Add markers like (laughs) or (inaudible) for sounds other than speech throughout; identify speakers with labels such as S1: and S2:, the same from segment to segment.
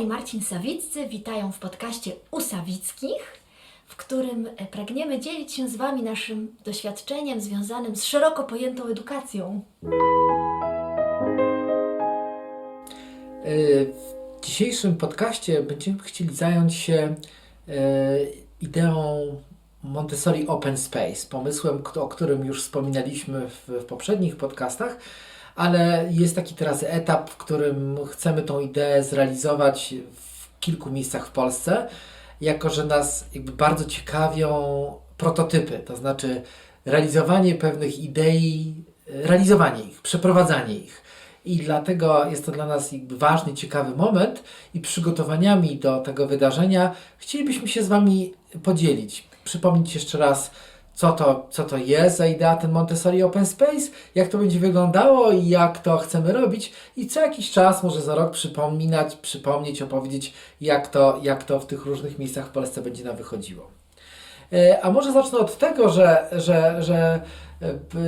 S1: i Marcin Sawiccy witają w podcaście U Sawickich, w którym e, pragniemy dzielić się z Wami naszym doświadczeniem związanym z szeroko pojętą edukacją.
S2: Y, W dzisiejszym podcaście będziemy chcieli zająć się y, ideą Montessori Open Space, pomysłem, o którym już wspominaliśmy w poprzednich podcastach, ale jest taki teraz etap, w którym chcemy tą ideę zrealizować w kilku miejscach w Polsce, jako że nas jakby bardzo ciekawią prototypy, to znaczy realizowanie pewnych idei, realizowanie ich, przeprowadzanie ich. I dlatego jest to dla nas jakby ważny, ciekawy moment i przygotowaniami do tego wydarzenia chcielibyśmy się z Wami podzielić. Przypomnieć jeszcze raz, co to, co to jest za idea ten Montessori Open Space, jak to będzie wyglądało i jak to chcemy robić i co jakiś czas, może za rok przypominać, przypomnieć, opowiedzieć, jak to, jak to w tych różnych miejscach w Polsce będzie nam wychodziło. E, A może zacznę od tego, że, że, że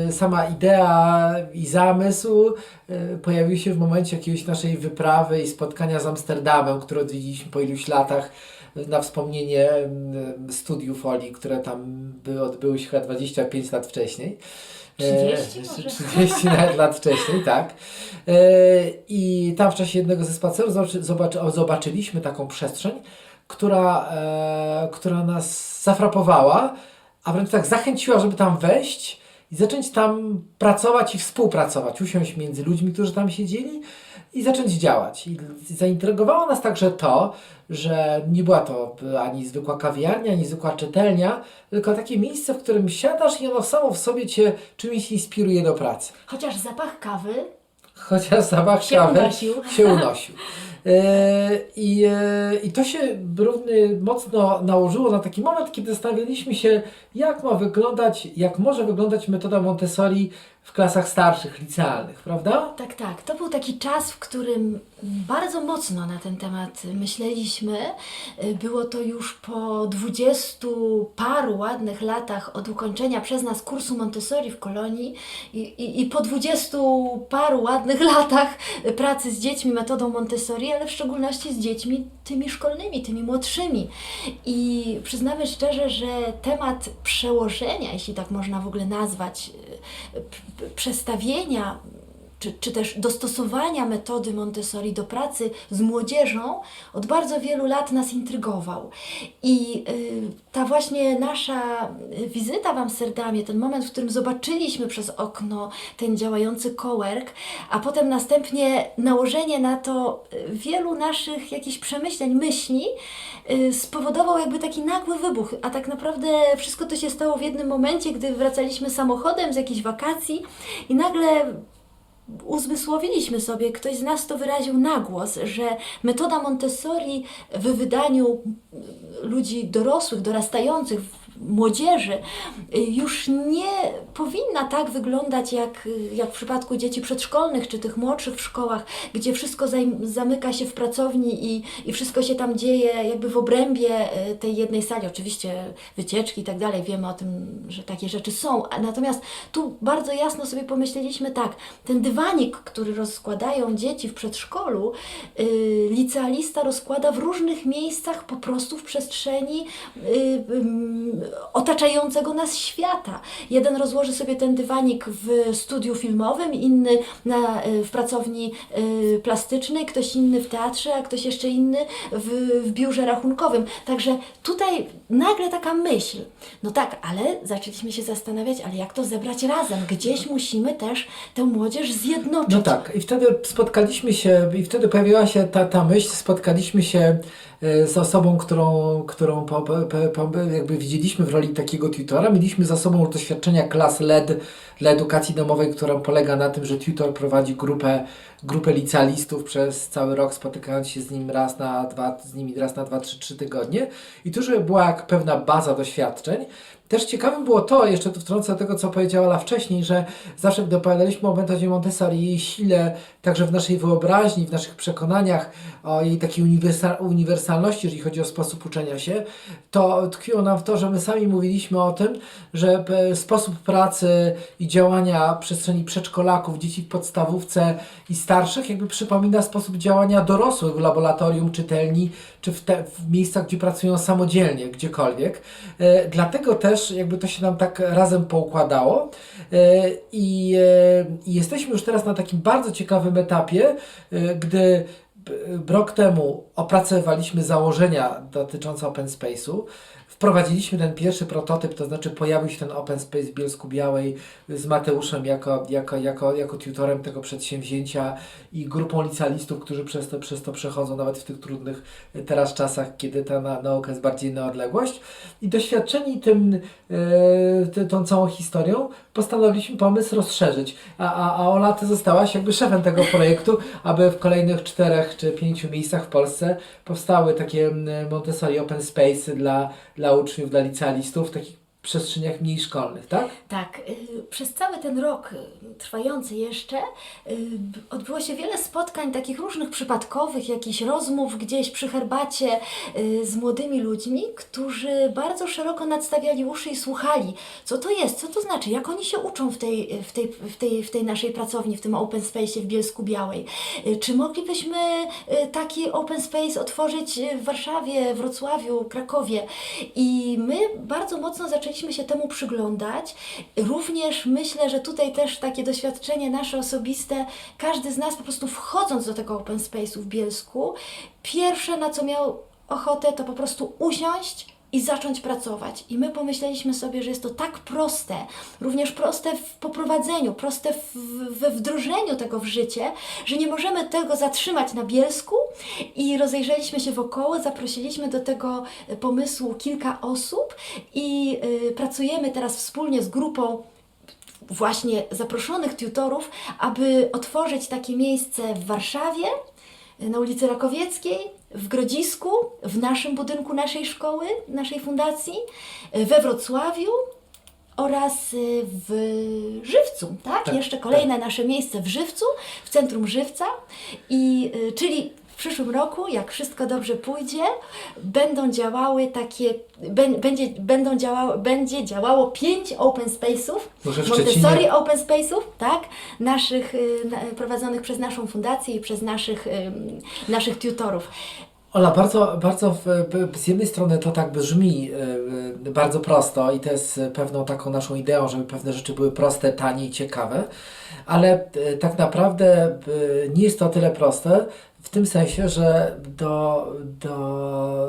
S2: e, sama idea i zamysł e, pojawił się w momencie jakiejś naszej wyprawy i spotkania z Amsterdamem, które odwiedziliśmy po iluś latach na wspomnienie mm, studiów Oli, które tam by, odbyły się chyba 25 lat wcześniej. E,
S1: 30 może?
S2: 30 (laughs) nawet lat wcześniej, tak. E, I tam w czasie jednego ze spacerów zobaczy, zobaczyliśmy taką przestrzeń, która, e, która nas zafrapowała, a wręcz tak zachęciła, żeby tam wejść i zacząć tam pracować i współpracować, usiąść między ludźmi, którzy tam siedzieli i zacząć działać. I zaintrygowało nas także to, że nie była to ani zwykła kawiarnia, ani zwykła czytelnia, tylko takie miejsce, w którym siadasz i ono samo w sobie cię czymś inspiruje do pracy.
S1: Chociaż zapach kawy
S2: Chociaż zapach
S1: Się
S2: kawy
S1: unosił.
S2: się unosił. E, I, e, I to się równy mocno nałożyło na taki moment, kiedy zastanawialiśmy się, jak ma wyglądać, jak może wyglądać metoda Montessori w klasach starszych, licealnych, prawda?
S1: Tak, tak. To był taki czas, w którym bardzo mocno na ten temat myśleliśmy. Było to już po dwudziestu paru ładnych latach od ukończenia przez nas kursu Montessori w Kolonii i, i, i po dwudziestu paru ładnych (laughs) latach pracy z dziećmi metodą Montessori, ale w szczególności z dziećmi tymi szkolnymi, tymi młodszymi. I przyznamy szczerze, że temat przełożenia, jeśli tak można w ogóle nazwać, p- przestawienia czy, czy też dostosowania metody Montessori do pracy z młodzieżą od bardzo wielu lat nas intrygował. I y, ta właśnie nasza wizyta w Amsterdamie, ten moment, w którym zobaczyliśmy przez okno ten działający cowork, a potem następnie nałożenie na to y, wielu naszych jakichś przemyśleń, myśli, y, spowodował jakby taki nagły wybuch. A tak naprawdę wszystko to się stało w jednym momencie, gdy wracaliśmy samochodem z jakichś wakacji i nagle uzmysłowiliśmy sobie, ktoś z nas to wyraził na głos, że metoda Montessori w wydaniu ludzi dorosłych, dorastających, młodzieży y, już nie powinna tak wyglądać jak, jak w przypadku dzieci przedszkolnych czy tych młodszych w szkołach, gdzie wszystko zamyka się w pracowni i, i wszystko się tam dzieje jakby w obrębie y, tej jednej sali. Oczywiście wycieczki i tak dalej, wiemy o tym, że takie rzeczy są. Natomiast tu bardzo jasno sobie pomyśleliśmy tak, ten dywanik, który rozkładają dzieci w przedszkolu, y, licealista rozkłada w różnych miejscach po prostu w przestrzeni y, ym, otaczającego nas świata. Jeden rozłoży sobie ten dywanik w studiu filmowym, inny na, y, w pracowni y, plastycznej, ktoś inny w teatrze, a ktoś jeszcze inny w, w biurze rachunkowym. Także tutaj nagle taka myśl. No tak, ale zaczęliśmy się zastanawiać, ale jak to zebrać razem? Gdzieś musimy też tę młodzież zjednoczyć.
S2: No tak, i wtedy spotkaliśmy się, i wtedy pojawiła się ta, ta myśl, spotkaliśmy się e, z osobą, którą, którą po, po, po, jakby widzieliśmy w roli takiego tutora. Mieliśmy za sobą doświadczenia klas LED dla edukacji domowej, która polega na tym, że tutor prowadzi grupę, grupę licealistów przez cały rok, spotykając się z nim raz na dwa, z nimi raz na dwa, trzy, trzy tygodnie. I tu, żeby była jak pewna baza doświadczeń, też ciekawe było to, jeszcze tu wtrącę tego, co powiedziała wcześniej, że zawsze gdy opowiadaliśmy o metodzie Montessori, jej sile, także w naszej wyobraźni, w naszych przekonaniach, o jej takiej uniwersa uniwersalności, jeżeli chodzi o sposób uczenia się, to tkwiło nam w to, że my sami mówiliśmy o tym, że e, sposób pracy i działania w przestrzeni przedszkolaków, dzieci w podstawówce i starszych jakby przypomina sposób działania dorosłych w laboratorium, czytelni, czy w, te, w miejscach, gdzie pracują samodzielnie, gdziekolwiek. E, dlatego też jakby to się nam tak razem poukładało e, i, e, i jesteśmy już teraz na takim bardzo ciekawym etapie, gdy rok temu opracowaliśmy założenia dotyczące open space'u. Wprowadziliśmy ten pierwszy prototyp, to znaczy pojawił się ten Open Space w Bielsku Białej z Mateuszem jako, jako, jako, jako tutorem tego przedsięwzięcia i grupą licealistów, którzy przez to, przez to przechodzą, nawet w tych trudnych e, teraz czasach, kiedy ta na, nauka jest bardziej na odległość. I doświadczeni tym, ty- tą całą historią, postanowiliśmy pomysł rozszerzyć. A, a, a Ola, ty zostałaś jakby szefem tego (laughs) projektu, aby w kolejnych czterech czy pięciu miejscach w Polsce powstały takie mm, Montessori Open Space dla, dla uczniów, dla licealistów takich przestrzeniach mniej szkolnych, tak?
S1: Tak, y, przez cały ten rok y, trwający jeszcze y, odbyło się wiele spotkań takich różnych przypadkowych, jakichś rozmów gdzieś przy herbacie z młodymi ludźmi, którzy bardzo szeroko nadstawiali uszy i słuchali, co to jest, co to znaczy, jak oni się uczą w tej, w tej, w tej, w tej naszej pracowni, w tym open space w Bielsku Białej. Czy moglibyśmy taki open space otworzyć w Warszawie, Wrocławiu, Krakowie? I my bardzo mocno zaczęliśmy się temu przyglądać. Również myślę, że tutaj też takie doświadczenie nasze osobiste, każdy z nas po prostu wchodząc do tego open space'u w Bielsku, pierwsze na co miał ochotę to po prostu usiąść i zacząć pracować. I my pomyśleliśmy sobie, że jest to tak proste, również proste w poprowadzeniu, proste w, we wdrożeniu tego w życie, że nie możemy tego zatrzymać na Bielsku i rozejrzeliśmy się wokoło, zaprosiliśmy do tego pomysłu kilka osób i y, pracujemy teraz wspólnie z grupą właśnie zaproszonych tutorów, aby otworzyć takie miejsce w Warszawie, na ulicy Rakowieckiej, w Grodzisku, w naszym budynku naszej szkoły, naszej fundacji, we Wrocławiu oraz y, w Żywcu, tak?
S2: Tak,
S1: Jeszcze kolejne nasze miejsce w Żywcu, w centrum Żywca i y, czyli przyszłym roku, jak wszystko dobrze pójdzie, będą działały takie, bę- będzie, będą działało, będzie działało pięć open space'ów, Montessori open space'ów, tak? Naszych, y, prowadzonych przez naszą fundację i przez naszych, naszych tutorów.
S2: Ola, bardzo, bardzo z jednej strony to tak brzmi y, y, bardzo prosto i to jest pewną taką naszą ideą, żeby pewne rzeczy były proste, tanie i ciekawe, ale tak naprawdę nie jest to o tyle proste w tym sensie, że do, do,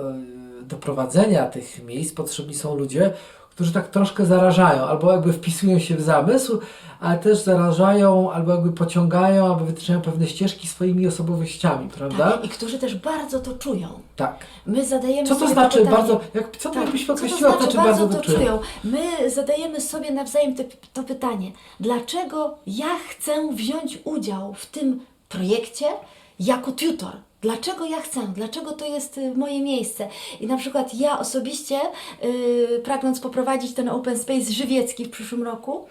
S2: do prowadzenia tych miejsc potrzebni są ludzie, którzy tak troszkę zarażają, albo jakby wpisują się w zamysł, ale też zarażają, albo jakby pociągają, albo wytyczają pewne ścieżki swoimi osobowościami, prawda?
S1: Tak? I którzy też bardzo to czują.
S2: Tak.
S1: My zadajemy
S2: Co to
S1: sobie
S2: znaczy
S1: pytanie,
S2: bardzo, jak, co to
S1: Tak,
S2: jakbyś
S1: co to
S2: określiła,
S1: znaczy bardzo
S2: bardzo
S1: to czują? My zadajemy sobie nawzajem te, to pytanie, dlaczego ja chcę wziąć udział w tym projekcie jako tutor? Dlaczego ja chcę? Dlaczego to jest y, moje miejsce? I na przykład ja osobiście, yy, pragnąc poprowadzić ten open space żywiecki w przyszłym roku,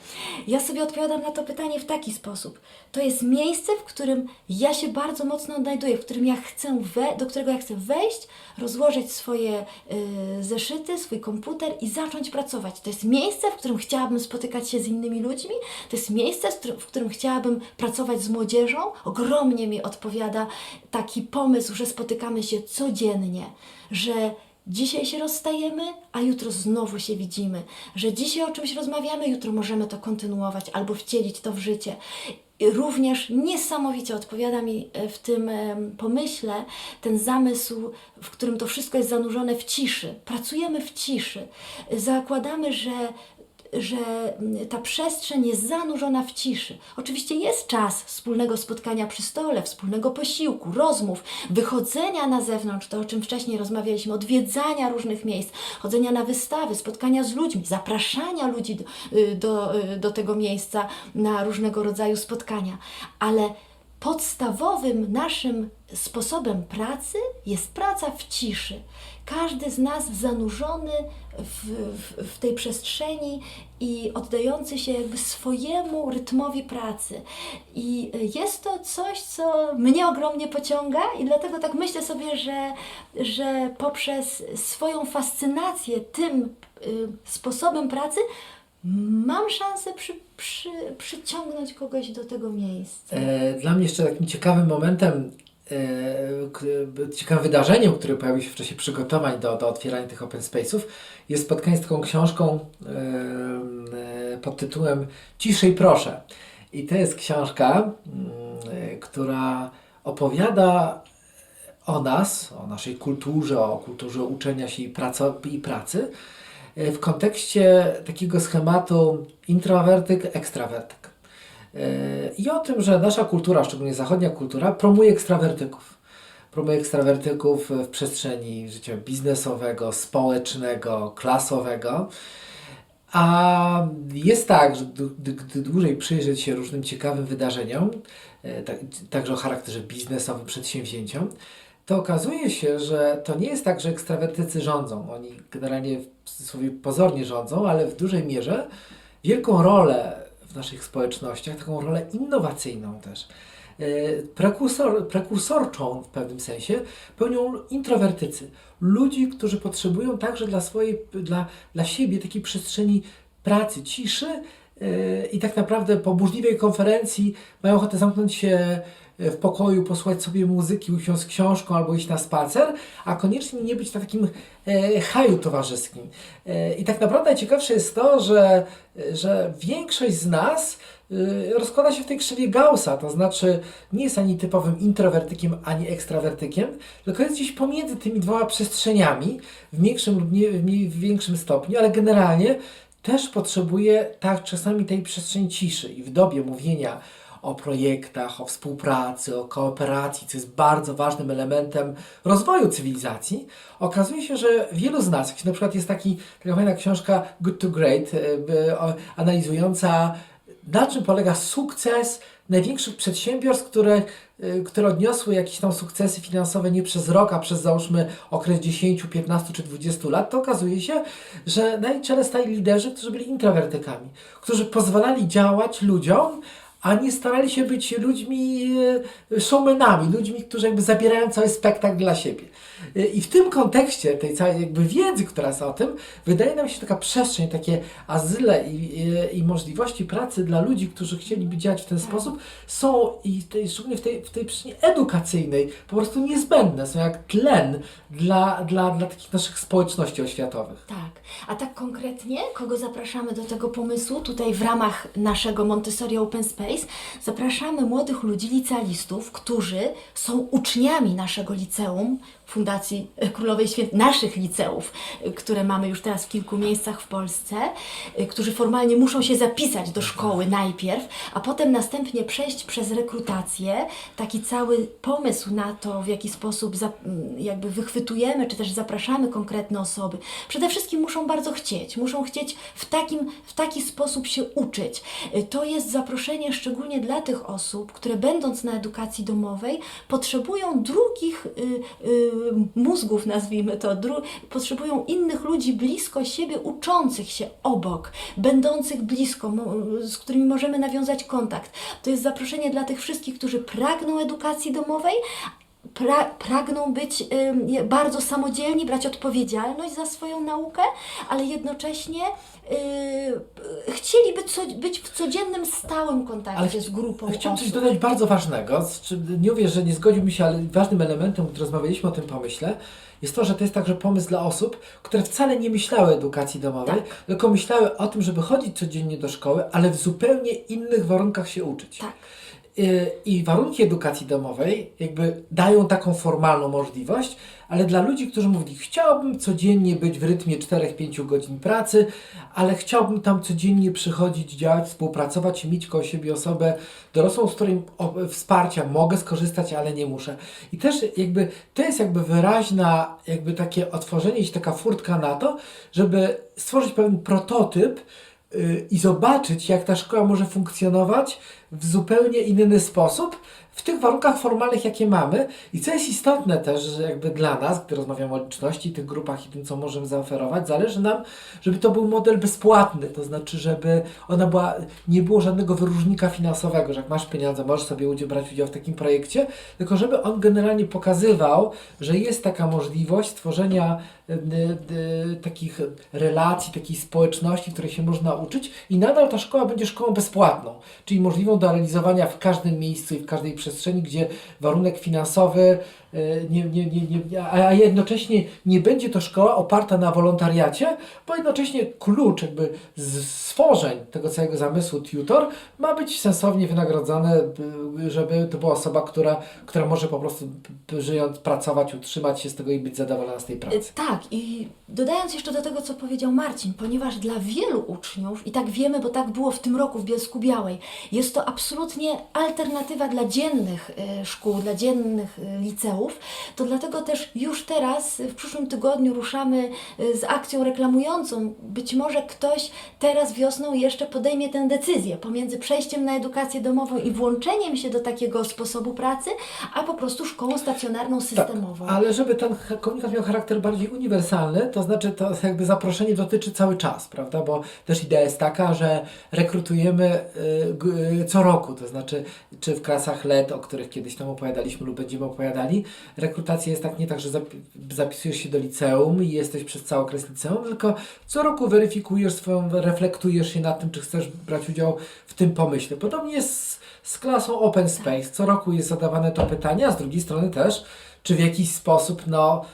S1: ja sobie odpowiadam na to pytanie w taki sposób. To jest miejsce, w którym ja się bardzo mocno odnajduję, w którym ja chcę we, do którego ja chcę wejść, rozłożyć swoje y, zeszyty, swój komputer i zacząć pracować. To jest miejsce, w którym chciałabym spotykać się z innymi ludźmi, to jest miejsce, w którym chciałabym pracować z młodzieżą. Ogromnie mi odpowiada taki pomysł, że spotykamy się codziennie, że Dzisiaj się rozstajemy, a jutro znowu się widzimy. Że dzisiaj o czymś rozmawiamy, jutro możemy to kontynuować albo wcielić to w życie. Również niesamowicie odpowiada mi e, w tym em, pomyśle ten zamysł, w którym to wszystko jest zanurzone w ciszy. Pracujemy w ciszy. Zakładamy, że że ta przestrzeń jest zanurzona w ciszy. Oczywiście jest czas wspólnego spotkania przy stole, wspólnego posiłku, rozmów, wychodzenia na zewnątrz, to o czym wcześniej rozmawialiśmy, odwiedzania różnych miejsc, chodzenia na wystawy, spotkania z ludźmi, zapraszania ludzi do, y, do, y, do tego miejsca na różnego rodzaju spotkania. Ale podstawowym naszym sposobem pracy jest praca w ciszy. Każdy z nas zanurzony w, w, w tej przestrzeni i oddający się jakby swojemu rytmowi pracy. I jest to coś, co mnie ogromnie pociąga i dlatego tak myślę sobie, że, że poprzez swoją fascynację tym y, sposobem pracy mam szansę przy, przy, przyciągnąć kogoś do tego miejsca.
S2: E, Dla mnie jeszcze takim ciekawym momentem, ciekawym wydarzeniem, które pojawiło się w czasie przygotowań do, do otwierania tych open space'ów, jest spotkanie z taką książką e, e, pod tytułem Ciszej proszę. I to jest książka, mm, e, która opowiada o nas, o naszej kulturze, o kulturze uczenia się i, praco, i pracy e, w kontekście takiego schematu introwertyk, ekstrawertyk. E, I o tym, że nasza kultura, szczególnie zachodnia kultura, promuje ekstrawertyków. Promuje ekstrawertyków w przestrzeni życia biznesowego, społecznego, klasowego. A jest tak, że gdy, gdy- dłużej przyjrzeć się różnym ciekawym wydarzeniom, tak, także o charakterze biznesowym, przedsięwzięciom, to okazuje się, że to nie jest tak, że ekstrawertycy rządzą. Oni generalnie w cudzysłowie pozornie rządzą, ale w dużej mierze wielką rolę w naszych społecznościach, taką rolę innowacyjną też, e, prekursor, prekursorczą w pewnym sensie, pełnią introwertycy. Ludzi, którzy potrzebują także dla swojej, dla, dla siebie takiej przestrzeni pracy, ciszy e, i tak naprawdę po burzliwej konferencji mają ochotę zamknąć się w pokoju, posłuchać sobie muzyki, usiąść z książką albo iść na spacer, a koniecznie nie być na takim e, haju towarzyskim. E, I tak naprawdę najciekawsze jest to, że, że większość z nas e, rozkłada się w tej krzywie Gaussa, to znaczy nie jest ani typowym introwertykiem, ani ekstrawertykiem, tylko jest gdzieś pomiędzy tymi dwoma przestrzeniami, w mniejszym lub nie, w większym stopniu, ale generalnie też potrzebuje tak czasami tej przestrzeni ciszy i w dobie mówienia o projektach, o współpracy, o kooperacji, co jest bardzo ważnym elementem rozwoju cywilizacji, okazuje się, że wielu z nas, na przykład jest taki, taka fajna książka Good to Great, e, analizująca na czym polega sukces największych przedsiębiorstw, które, y, które odniosły jakieś tam sukcesy finansowe nie przez rok, a przez załóżmy okres 10, 15 czy 20 lat, to okazuje się, że na czele stali liderzy, którzy byli introwertykami, którzy pozwalali działać ludziom, a nie starali się być ludźmi e, showmanami, ludźmi, którzy jakby zabierają cały spektakl dla siebie. E, I w tym kontekście tej całej jakby wiedzy, która jest o tym, wydaje nam się taka przestrzeń, takie azyle i, i, i możliwości pracy dla ludzi, którzy chcieliby działać w ten sposób, są i tej, szczególnie w tej, w tej przestrzeni edukacyjnej po prostu niezbędne, są jak tlen dla, dla, dla takich naszych społeczności oświatowych.
S1: Tak. A tak konkretnie, kogo zapraszamy do tego pomysłu? Tutaj w ramach naszego Montessori Open Space zapraszamy młodych ludzi, licealistów, którzy są uczniami naszego liceum, Fundacji Królowej Świętej, naszych liceów, które mamy już teraz w kilku miejscach w Polsce, y, którzy formalnie muszą się zapisać do szkoły najpierw, a potem następnie przejść przez rekrutację, taki cały pomysł na to, w jaki sposób za, m, jakby wychwytujemy, czy też zapraszamy konkretne osoby. Przede wszystkim muszą bardzo chcieć, muszą chcieć w, takim, w taki sposób się uczyć. Y, To jest zaproszenie szczególnie dla tych osób, które będąc na edukacji domowej potrzebują drugich y, mózgów, nazwijmy to, potrzebują innych ludzi blisko siebie, uczących się obok, będących blisko, z którymi możemy nawiązać kontakt. To jest zaproszenie dla tych wszystkich, którzy pragną edukacji domowej, pra, pragną być je- bardzo samodzielni, brać odpowiedzialność za swoją naukę, ale jednocześnie yy, chcieliby co, być w codziennym, stałym kontakcie z grupą
S2: Chciałem coś dodać bardzo ważnego, z czym nie uwierz, że nie zgodziłbym się, ale ważnym elementem, gdy rozmawialiśmy o tym pomyśle, jest to, że to jest także pomysł dla osób, które wcale nie myślały o edukacji domowej,
S1: Tak.
S2: tylko myślały o tym, żeby chodzić codziennie do szkoły, ale w zupełnie innych warunkach się uczyć.
S1: Tak.
S2: Y, I warunki edukacji domowej jakby dają taką formalną możliwość, ale dla ludzi, którzy mówili, chciałbym codziennie być w rytmie 4-5 godzin pracy, ale chciałbym tam codziennie przychodzić, działać, współpracować mieć koło siebie osobę dorosłą, z której wsparcia mogę skorzystać, ale nie muszę. I też jakby to jest jakby wyraźna, jakby takie otworzenie się, taka furtka na to, żeby stworzyć pewien prototyp y, i zobaczyć, jak ta szkoła może funkcjonować w zupełnie inny sposób, w tych warunkach formalnych, jakie mamy. I co jest istotne też, że jakby dla nas, gdy rozmawiamy o liczności, tych grupach i tym, co możemy zaoferować, zależy nam, żeby to był model bezpłatny, to znaczy, żeby ona była, nie było żadnego wyróżnika finansowego, że jak masz pieniądze, możesz sobie brać udział w takim projekcie, tylko żeby on generalnie pokazywał, że jest taka możliwość stworzenia y, y, takich relacji, takiej społeczności, której się można uczyć i nadal ta szkoła będzie szkołą bezpłatną, czyli możliwą do realizowania w każdym miejscu i w każdej przestrzeni, gdzie warunek finansowy y, nie, nie, nie, nie, a a jednocześnie nie będzie to szkoła oparta na wolontariacie, bo jednocześnie klucz jakby z stworzeń tego całego zamysłu tutor ma być sensownie wynagrodzony, by- żeby to była osoba, która, która może po prostu żyjąc, pracować, utrzymać się z tego i być zadowolona z tej pracy.
S1: Y, Tak, i dodając jeszcze do tego, co powiedział Marcin, ponieważ dla wielu uczniów, i tak wiemy, bo tak było w tym roku w Bielsku Białej, jest to absolutnie alternatywa dla dziennych y, szkół, dla dziennych y, liceów, to dlatego też już teraz, y, w przyszłym tygodniu ruszamy y, z akcją reklamującą. Być może ktoś teraz wiosną jeszcze podejmie tę decyzję pomiędzy przejściem na edukację domową i włączeniem się do takiego sposobu pracy, a po prostu szkołą stacjonarną systemową.
S2: Tak, ale żeby ten komunikat miał charakter bardziej uniwersalny, to znaczy to jakby zaproszenie dotyczy cały czas, prawda? Bo też idea jest taka, że rekrutujemy y, y, co roku, to znaczy czy w klasach LED, o których kiedyś tam opowiadaliśmy lub będziemy opowiadali, rekrutacja jest tak nie tak, że zapi- zapisujesz się do liceum i jesteś przez cały okres liceum, tylko co roku weryfikujesz swoją, reflektujesz się nad tym, czy chcesz brać udział w tym pomyśle. Podobnie jest z, z klasą Open Space. Co roku jest zadawane to pytanie, a z drugiej strony też, czy w jakiś sposób no,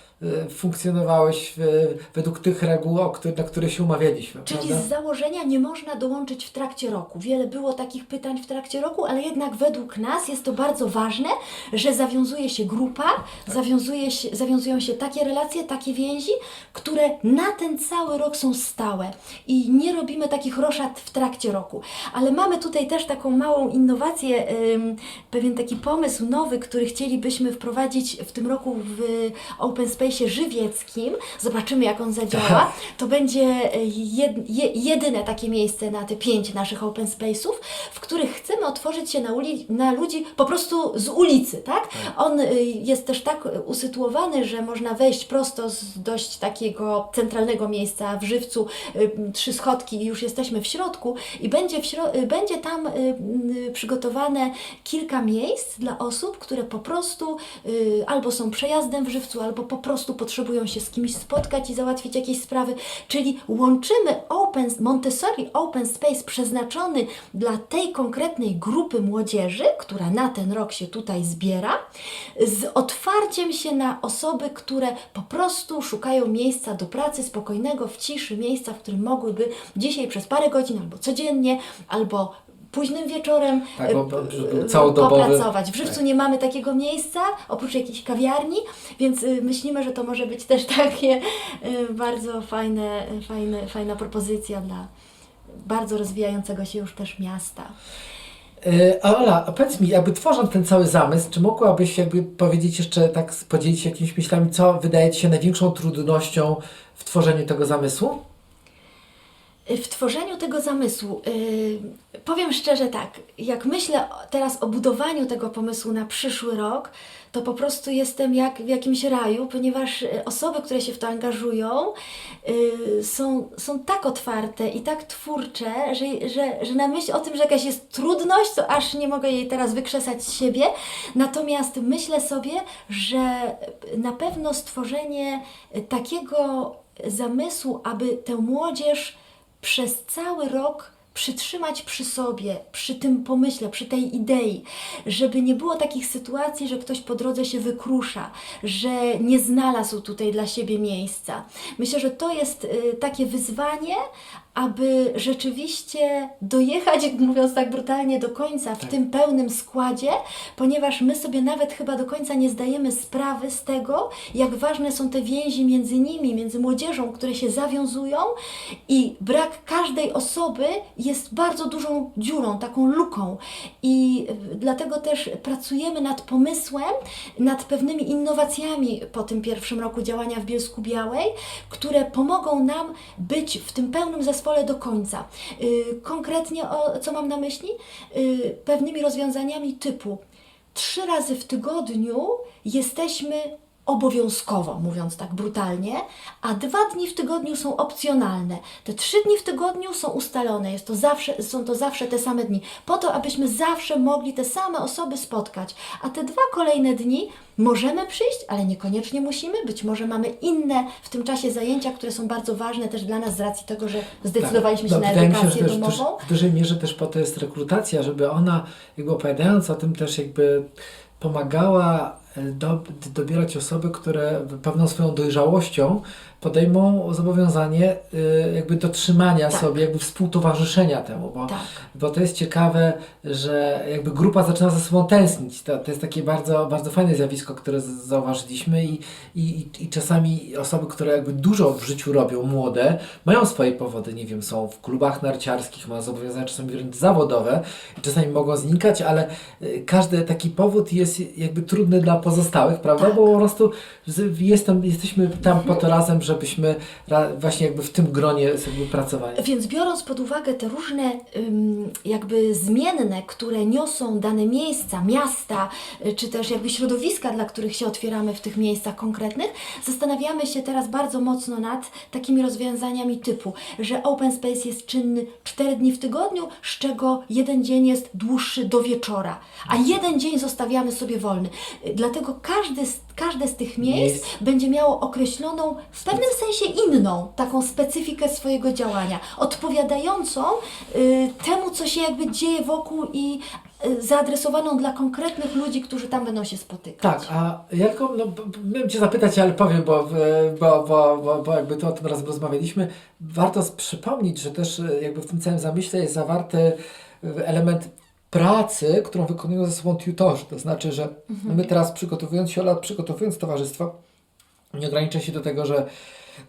S2: funkcjonowałeś w, według tych reguł, na które się umawialiśmy.
S1: Czyli
S2: prawda?
S1: z założenia nie można dołączyć w trakcie roku. Wiele było takich pytań w trakcie roku, ale jednak według nas jest to bardzo ważne, że zawiązuje się grupa,
S2: Tak.
S1: zawiązuje się, zawiązują się takie relacje, takie więzi, które na ten cały rok są stałe i nie robimy takich roszad w trakcie roku. Ale mamy tutaj też taką małą innowację, pewien taki pomysł nowy, który chcielibyśmy wprowadzić w tym roku w Open Space żywieckim. Zobaczymy, jak on zadziała.
S2: Tak.
S1: To będzie e, jed, je, jedyne takie miejsce na te pięć naszych open space'ów, w których chcemy otworzyć się na, na ludzi po prostu z ulicy, tak? On y, jest też tak usytuowany, że można wejść prosto z dość takiego centralnego miejsca w Żywcu, y, trzy schodki i już jesteśmy w środku i będzie, w śro- będzie tam przygotowane kilka miejsc dla osób, które po prostu albo są przejazdem w Żywcu, albo po prostu potrzebują się z kimś spotkać i załatwić jakieś sprawy, czyli łączymy open, Montessori Open Space przeznaczony dla tej konkretnej grupy młodzieży, która na ten rok się tutaj zbiera, z otwarciem się na osoby, które po prostu szukają miejsca do pracy, spokojnego, w ciszy, miejsca, w którym mogłyby dzisiaj przez parę godzin albo codziennie, albo późnym wieczorem
S2: Tak, bo-
S1: e, e,
S2: całodobowy.
S1: popracować. W Żywcu
S2: Tak.
S1: nie mamy takiego miejsca, oprócz jakiejś kawiarni, więc y, myślimy, że to może być też (laughs) takie y, bardzo fajne, y, fajne, fajna propozycja dla bardzo rozwijającego się już też miasta.
S2: E, Ola, a powiedz mi, jakby tworząc ten cały zamysł, czy mogłabyś jakby powiedzieć jeszcze tak, podzielić się jakimiś myślami, co wydaje Ci się największą trudnością w tworzeniu tego zamysłu?
S1: W tworzeniu tego zamysłu, yy, powiem szczerze tak, jak myślę teraz o budowaniu tego pomysłu na przyszły rok, to po prostu jestem jak w jakimś raju, ponieważ y, osoby, które się w to angażują, yy, są, są tak otwarte i tak twórcze, że, że, że na myśl o tym, że jakaś jest trudność, to aż nie mogę jej teraz wykrzesać z siebie. Natomiast myślę sobie, że na pewno stworzenie takiego zamysłu, aby tę młodzież przez cały rok przytrzymać przy sobie, przy tym pomyśle, przy tej idei, żeby nie było takich sytuacji, że ktoś po drodze się wykrusza, że nie znalazł tutaj dla siebie miejsca. Myślę, że to jest y, takie wyzwanie, aby rzeczywiście dojechać, (laughs) mówiąc tak brutalnie, do końca w tym pełnym składzie, ponieważ my sobie nawet chyba do końca nie zdajemy sprawy z tego, jak ważne są te więzi między nimi, między młodzieżą, które się zawiązują i brak każdej osoby jest bardzo dużą dziurą, taką luką. I y, dlatego też pracujemy nad pomysłem, nad pewnymi innowacjami po tym pierwszym roku działania w Bielsku Białej, które pomogą nam być w tym pełnym zespole zespole do końca. Y, Konkretnie o co mam na myśli? Y, Pewnymi rozwiązaniami typu trzy razy w tygodniu jesteśmy obowiązkowo, mówiąc tak brutalnie, a dwa dni w tygodniu są opcjonalne. Te trzy dni w tygodniu są ustalone, jest to zawsze, są to zawsze te same dni, po to, abyśmy zawsze mogli te same osoby spotkać, a te dwa kolejne dni możemy przyjść, ale niekoniecznie musimy, być może mamy inne w tym czasie zajęcia, które są bardzo ważne też dla nas z racji tego, że zdecydowaliśmy się
S2: No,
S1: na
S2: wydaje mi się,
S1: edukację
S2: że też,
S1: domową.
S2: w dużej mierze też po to jest rekrutacja, żeby ona jakby opowiadając o tym też jakby pomagała e, do, dobierać osoby, które pewną swoją dojrzałością podejmą zobowiązanie y, jakby dotrzymania
S1: Tak.
S2: sobie, jakby współtowarzyszenia temu, bo,
S1: Tak.
S2: bo to jest ciekawe, że jakby grupa zaczyna ze sobą tęsknić. To, to jest takie bardzo, bardzo fajne zjawisko, które zauważyliśmy i, i, i- czasami osoby, które jakby dużo w życiu robią, młode, mają swoje powody, nie wiem, są w klubach narciarskich, mają zobowiązania czasami wręcz zawodowe, czasami mogą znikać, ale y, każdy taki powód jest jakby trudny dla pozostałych, prawda?
S1: Tak.
S2: Bo po prostu jestem, jesteśmy tam po to razem, żebyśmy właśnie jakby w tym gronie sobie pracowali.
S1: Więc biorąc pod uwagę te różne jakby zmienne, które niosą dane miejsca, miasta, y, czy też jakby środowiska, dla których się otwieramy w tych miejscach konkretnych, zastanawiamy się teraz bardzo mocno nad takimi rozwiązaniami typu, że open space jest czynny 4 dni w tygodniu, z czego jeden dzień jest dłuższy do wieczora, a jeden dzień zostawiamy sobie wolny. Dlatego każdy z, każde z tych miejsc będzie miało określoną, w pewnym sensie inną, taką specyfikę swojego działania, odpowiadającą y, temu, co się jakby dzieje wokół i zaadresowaną dla konkretnych ludzi, którzy tam będą się spotykać.
S2: Tak, a ja tylko, no, miałem Cię zapytać, ale powiem, bo, bo, bo, bo, bo jakby to o tym razem rozmawialiśmy, warto przypomnieć, że też e, jakby w tym całym zamyśle jest zawarty e, element pracy, którą wykonują ze sobą tutorzy, to znaczy, że my teraz przygotowując się, Ola, przygotowując towarzystwo, nie ogranicza się do tego, że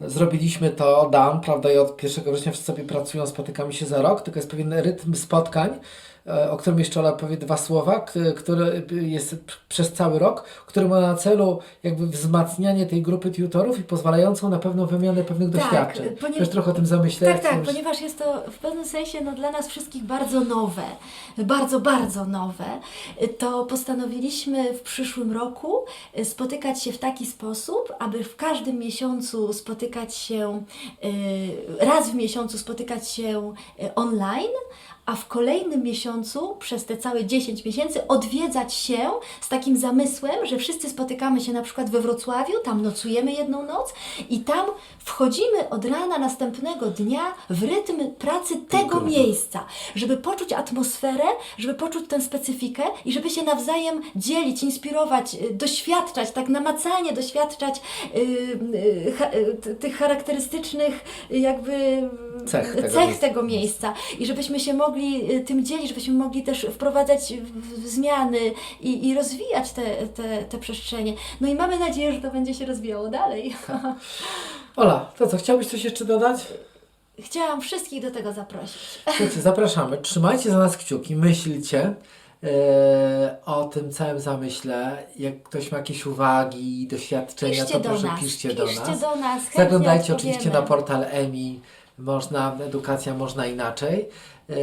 S2: zrobiliśmy to, dam, prawda, i od 1 września wszyscy sobie pracują, spotykamy się za rok, tylko jest pewien rytm spotkań, o którym jeszcze Ola powie dwa słowa, który jest przez cały rok, który ma na celu jakby wzmacnianie tej grupy tutorów i pozwalającą na pewną wymianę pewnych
S1: Tak,
S2: doświadczeń.
S1: ponieważ-
S2: Też trochę o tym zamyślę.
S1: Tak, tak,
S2: już-
S1: ponieważ jest to w pewnym sensie no, dla nas wszystkich bardzo nowe, bardzo, bardzo nowe, to postanowiliśmy w przyszłym roku y, spotykać się w taki sposób, aby w każdym miesiącu spotykać się, y, raz w miesiącu spotykać się online, a w kolejnym miesiącu, przez te całe 10 miesięcy, odwiedzać się z takim zamysłem, że wszyscy spotykamy się na przykład we Wrocławiu, tam nocujemy jedną noc i tam wchodzimy od rana następnego dnia w rytm pracy tego miejsca, żeby poczuć atmosferę, żeby poczuć tę specyfikę i żeby się nawzajem dzielić, inspirować, y, doświadczać, tak namacalnie doświadczać y, y, ha, tych charakterystycznych jakby
S2: Cech tego
S1: cech tego miejsca. I żebyśmy się mogli y, tym dzielić, żebyśmy mogli też wprowadzać w, w zmiany i, i rozwijać te, te, te przestrzenie. No i mamy nadzieję, że to będzie się rozwijało dalej.
S2: Ola, to co, chciałbyś coś jeszcze dodać?
S1: Chciałam wszystkich do tego zaprosić.
S2: Słuchajcie, zapraszamy. Trzymajcie za nas kciuki, myślcie e, o tym całym zamyśle. Jak ktoś ma jakieś uwagi, doświadczenia,
S1: Piszcie
S2: to
S1: do
S2: proszę
S1: nas.
S2: piszcie do nas.
S1: do nas.
S2: Zaglądajcie
S1: odpowiemy.
S2: oczywiście na portal EMI. Można, edukacja można inaczej. E,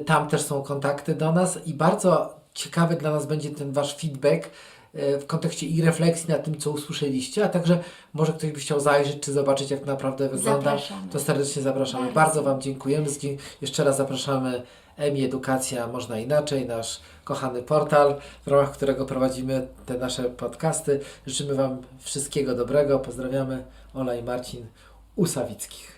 S2: Tam też są kontakty do nas i bardzo ciekawy dla nas będzie ten Wasz feedback e, w kontekście i refleksji nad tym, co usłyszeliście, a także może ktoś by chciał zajrzeć, czy zobaczyć, jak naprawdę wygląda.
S1: Zapraszamy.
S2: To serdecznie zapraszamy.
S1: Bardzo.
S2: Bardzo Wam dziękujemy. Jeszcze raz zapraszamy EMI Edukacja Można Inaczej, nasz kochany portal, w ramach którego prowadzimy te nasze podcasty. Życzymy Wam wszystkiego dobrego. Pozdrawiamy Ola i Marcin Usawickich.